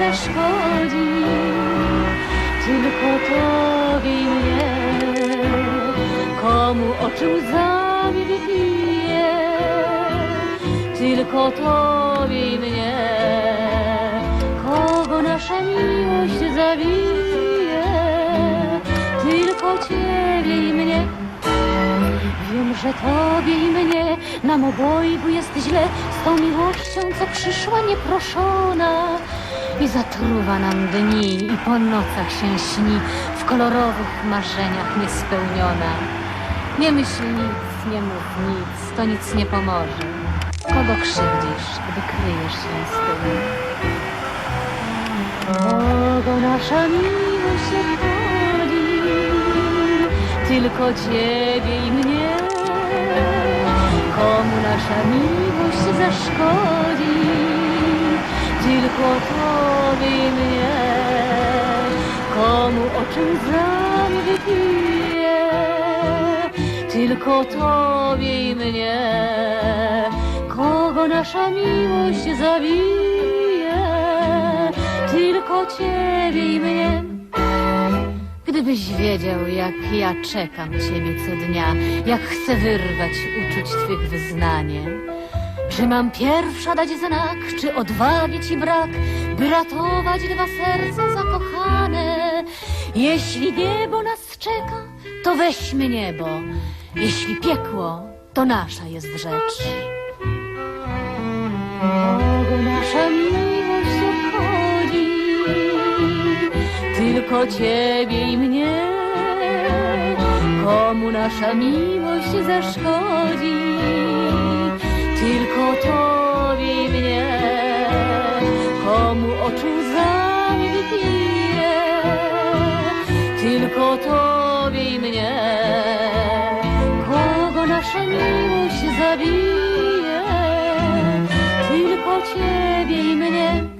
zaszkodzi? Tylko Tobie i mnie. Komu oczy łzami wypije? Tylko Tobie mnie. Kogo nasza miłość zawije? Tylko Ciebie i mnie. Wiem, że Tobie i mnie nam obojgu jest źle z tą miłością, co przyszła nieproszona i zatruwa nam dni i po nocach się śni w kolorowych marzeniach niespełniona. Nie myśl nic, nie mów nic, to nic nie pomoże. Kogo krzywdzisz, gdy kryjesz się z tym? Kogo nasza miłość obchodzi? Tylko Ciebie i mnie. Komu nasza miłość zaszkodzi? Tylko Tobie i mnie. Komu oczy łzami wypije? Tylko Tobie i mnie. Kogo nasza miłość zabije? Tylko Ciebie i mnie. Gdybyś wiedział, jak ja czekam Ciebie co dnia, jak chcę wyrwać uczuć Twych wyznanie. Czy mam pierwsza dać znak, czy odwagi Ci brak, by ratować dwa serca zakochane? Jeśli niebo nas czeka, to weźmy niebo. Jeśli piekło, to nasza jest rzecz. Kogo nasza miłość obchodzi? Tylko Ciebie i mnie. Komu nasza miłość zaszkodzi? Tylko Tobie i mnie. Komu oczu wypije? Tylko Tobie mnie. Kogo nasza miłość zabije? Tylko Ciebie i mnie.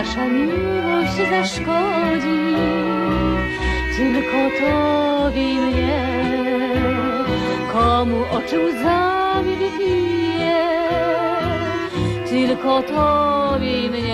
Nasza miłość zaszkodzi? Tylko Tobie i mnie. Komu oczy łzami wypije? Tylko Tobie mnie.